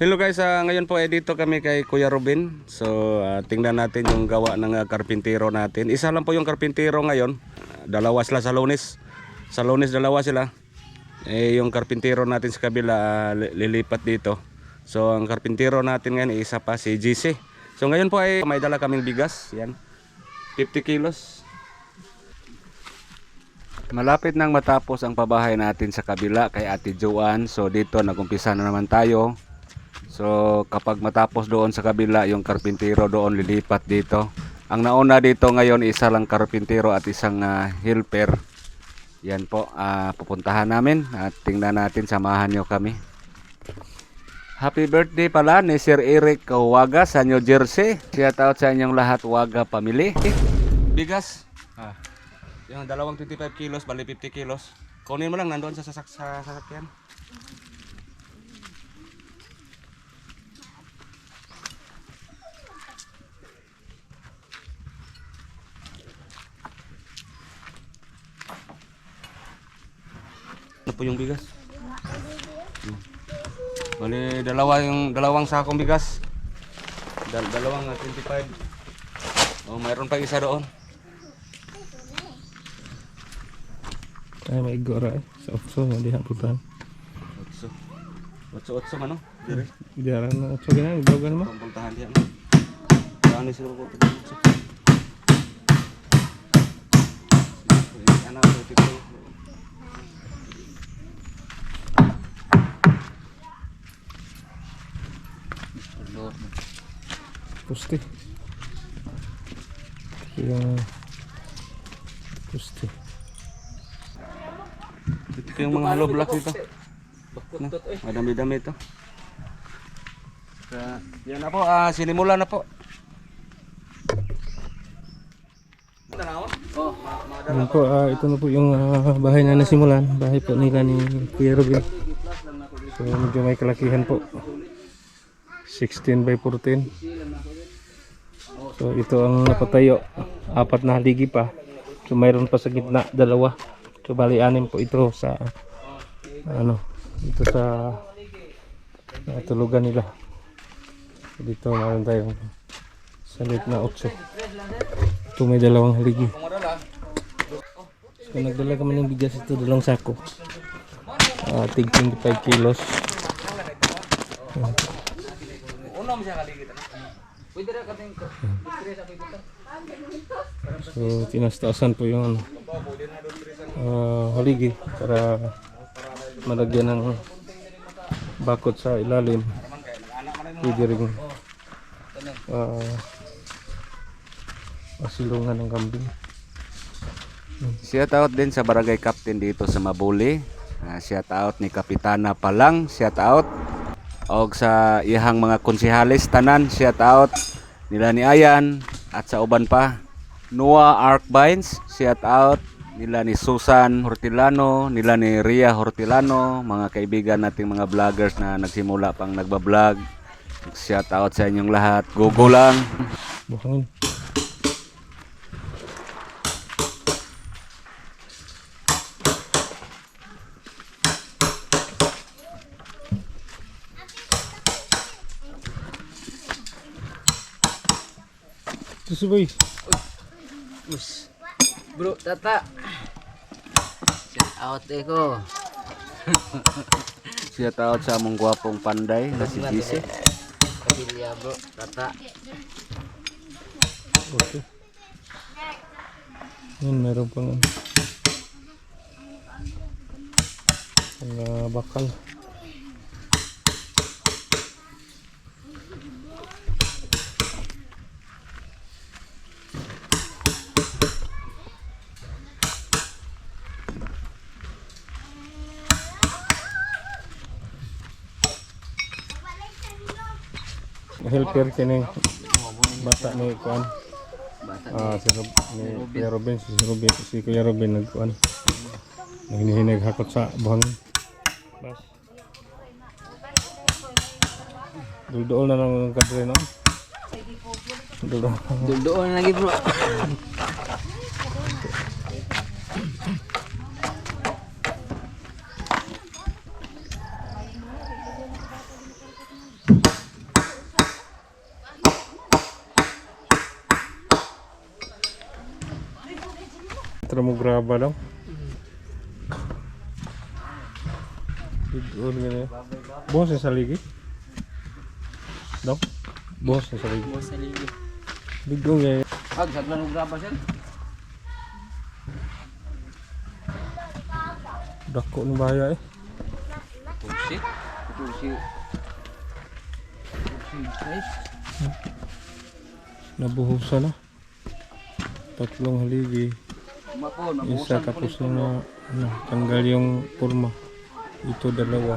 Hello guys, ah, ngayon po ay dito kami kay Kuya Robin. So, ah, tingnan natin yung gawa ng ah, karpintero natin. Isa lang po yung karpintero ngayon. Ah, Dalawa sila sa lunes. Sa lunes dalawa sila. Eh, yung karpintero natin sa kabila li- lilipat dito. So, ang karpintero natin ngayon ay isa pa si GC. So, ngayon po ay may dala kaming bigas. Yan. 50 kilos. Malapit nang matapos ang pabahay natin sa kabila kay Ate Joanne. So dito nagumpisa na naman tayo. So kapag matapos doon sa kabila yung karpintero doon lilipat dito. Ang nauna dito ngayon isa lang karpintero at isang ah, helper. Yan po, ah, pupuntahan namin at tingnan natin, samahan nyo kami. Happy birthday pala ni Sir Eric Waga sa New Jersey. Shout out sa inyong lahat, Waga family. Bigas. Ah. Yung dalawang 25 kilos, bali 50 kilos. Kunin mo lang nandoon sa, sasak sa sasakyan. Ano po yung bigas? Hmm. Bali, dalawa yung dalawang sakong bigas. Dal dalawang ah, 25. Oh, mayroon pa isa doon. Ay, may igora eh. Sa okso, hindi haputan. Otso. Otso, otso man, no? Dire. Diyaran na okso ganyan, ibagan mo. Pampultahan diyan. Saan ni sila ko ito? Anak ko Pusti. Yung... Pusti. Ito yung mga hollow blocks dito. Na, madami-dami ito. Kaya, yan na po, ah, sinimula na po. Yan po, ah, ito na po yung ah, bahay na nasimulan. Bahay po nila ni Kuya Robin. So, medyo may kalakihan po. 16 by 14. So, ito ang napatayo. Apat na haligi pa. So, mayroon pa sa gitna, dalawa. So, bali anim po ito sa ano, dito sa sa tulugan nila. So, dito mayroon tayong salit na 8. Ito may dalawang haligi. So, nagdala kami ng bigas ito, dalawang sako. Ah, tig 25 kilos. So, tinastaasan po yung ah, haligi para malagyan ng bakot sa ilalim. Pwede rin ah, masilungan ng kambing. Shout out din sa barangay captain dito sa Mabuli. Ah, shout out ni Kapitana Palang, shout out. Og sa ihang mga konsehalis tanan, shout out nila ni Ayan at sa uban pa. Noah Arkbines, shout out nila ni Susan Hortilano, nila ni Ria Hortilano, mga kaibigan nating mga vloggers na nagsimula pang nagba-vlog. Shout out sa inyong lahat. Go lang. Buhangin. Susuboy. Us. Bro, tata. Shout out eh ko. Shout out sa among gwapong panday na si GC. Kapilya bro, tata. Okay. Yan, meron ano. Mga bakal. Helper kini bata ni kuan. Ah, si Rob, ni Kuya Robin, si Robin, si Kuya Robin nagkuan. Naghihinag hakot sa buhangin. Bas. Duldool na ng kadre no. Duldool. Doon lagi bro. Graba daw. Bigol gani. Buhos sa ligi. Daw. Buhos sa ligi. Buhos sa ligi. Bigol gani. Pag saglan ng graba siya. Dako ng bahaya eh. Kursi. Kursi. Kursi guys. Nabuhusan na. Tatlong haligi. Isa tapos na ano, tanggal yung purma. Ito dalawa.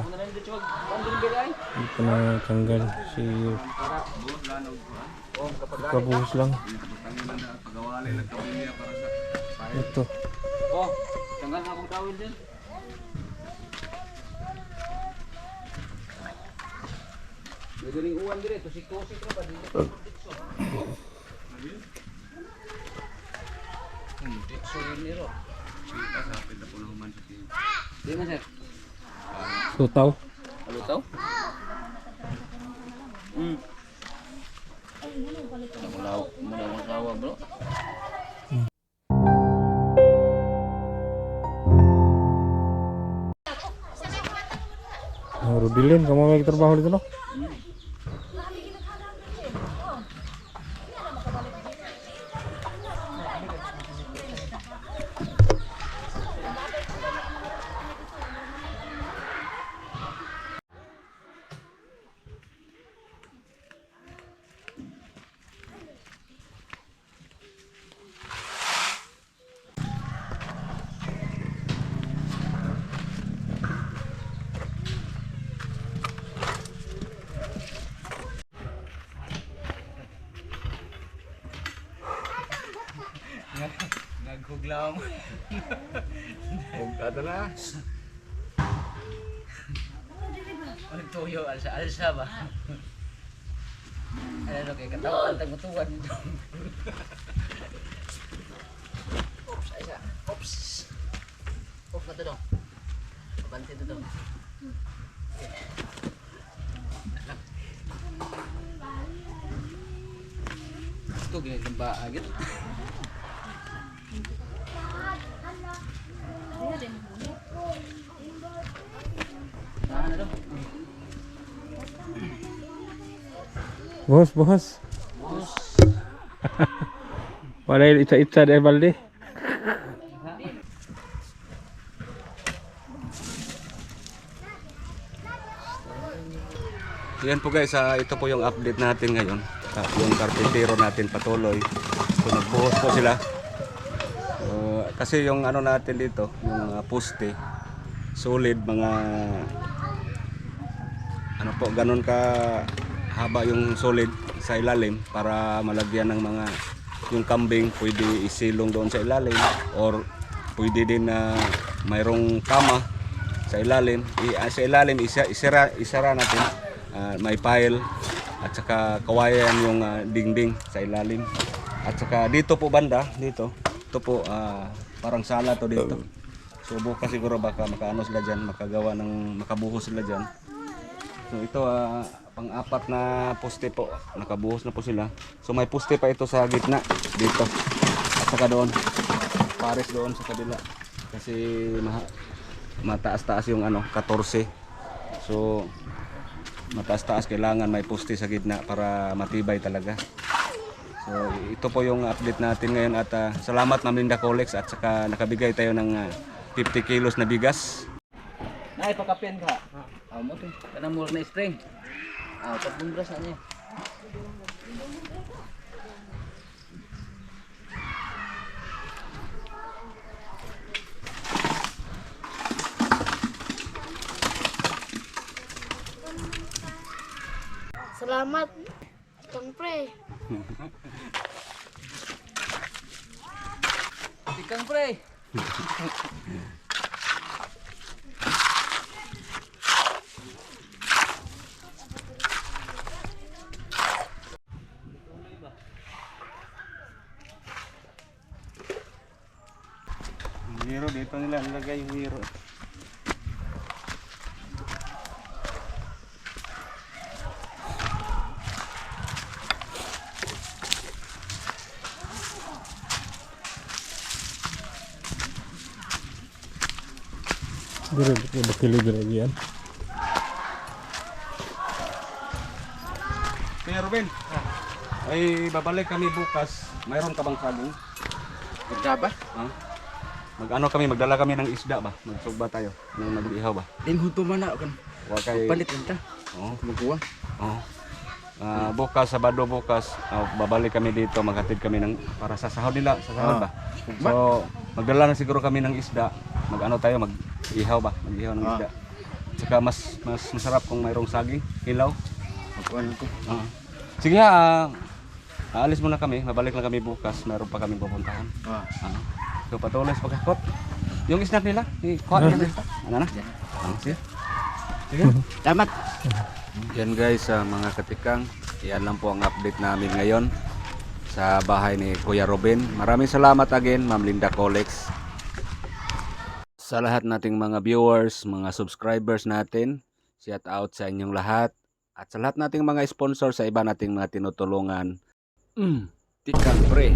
Pa na tanggal si Kabuhos lang. Ito. Oh, tanggal tawid din. Uwan dire, tusik-tusik na ba dito? niro. tahu lu tahu Hmm. Bro. Rubilin, kamu lagi terbahu di sana? Hmm. Mo. Huwag na. Walang tuyo, alsa-alsa ba? Ano kay katawan, tagutuan dito. Oops, aysa. Oops. Oops, na to dong. Abante to dong. Ito, ginagin ba ano dong? Bos, bos. Wala yung itsa-itsa dahil balde. Yan po guys, ah, ito po yung update natin ngayon. Ah, yung karpintero natin patuloy. So nagbuhos po sila. So, kasi yung ano natin dito, yung mga poste, solid mga ano po, ganun ka haba yung solid sa ilalim para malagyan ng mga yung kambing pwede isilong doon sa ilalim or pwede din na mayroong kama sa ilalim. I, ah, sa ilalim isa, isara, isara natin Ah, may pile at saka kawayan yung ah, dingding sa ilalim. At saka dito po banda dito ito po ah, parang sala to dito. So bukas siguro baka makaano sila dyan makagawa ng makabuhos sila dyan so ito ah, pang-apat na poste po nakabuhos na po sila so may poste pa ito sa gitna dito at saka doon pares doon sa kabila kasi maha- mataas-taas yung ano 14 so mataas-taas kailangan may poste sa gitna para matibay talaga. So ito po yung update natin ngayon at ah, salamat Ma'am Linda Colex at saka nakabigay tayo ng ah, 50 kilos na bigas. Nay, pakapyan ka. Ah, mo to. Kanang mura na string. Ah, pagbumbras na niya. Salamat, Kang Pre. Tikang pre. Hero dito nila nilagay yung hero. Dire bakil bakil lagi yan. Kuya Ruben, ay babalik kami bukas. Mayroon ka bang saging? Magdaba? Ha? Mag-ano kami, magdala kami ng isda ba? Magsugba tayo. Nang mag-ihaw ba? Din huto man na kan. Wa kay Palit ta. Oo. Magkuha. Oo. Ah, bukas, Sabado bukas, ah, babalik kami dito, maghatid kami ng para sa sahod nila, sa sahod ba? So, magdala na siguro kami ng isda. Mag-ano tayo, mag-ihaw ba? Mag-ihaw ng Ah. isda. Tsaka mas mas masarap kung mayroong saging, hilaw. Magkuha na ko. Oo. Sige ha, ah, aalis muna kami, mabalik lang kami bukas, mayroon pa kaming pupuntahan. Ah. Ah. So patuloy sa pagkakot. Yung snack nila, i-kuha nila. Ano na? Ah. Sige. Salamat. Yan guys, sa mga katikang, yan lang po ang update namin ngayon sa bahay ni Kuya Robin. Maraming salamat again, Ma'am Linda Colex. Sa lahat nating mga viewers, mga subscribers natin, shout out sa inyong lahat. At sa lahat nating mga sponsor sa iba nating mga tinutulungan. Mm, tikang pre.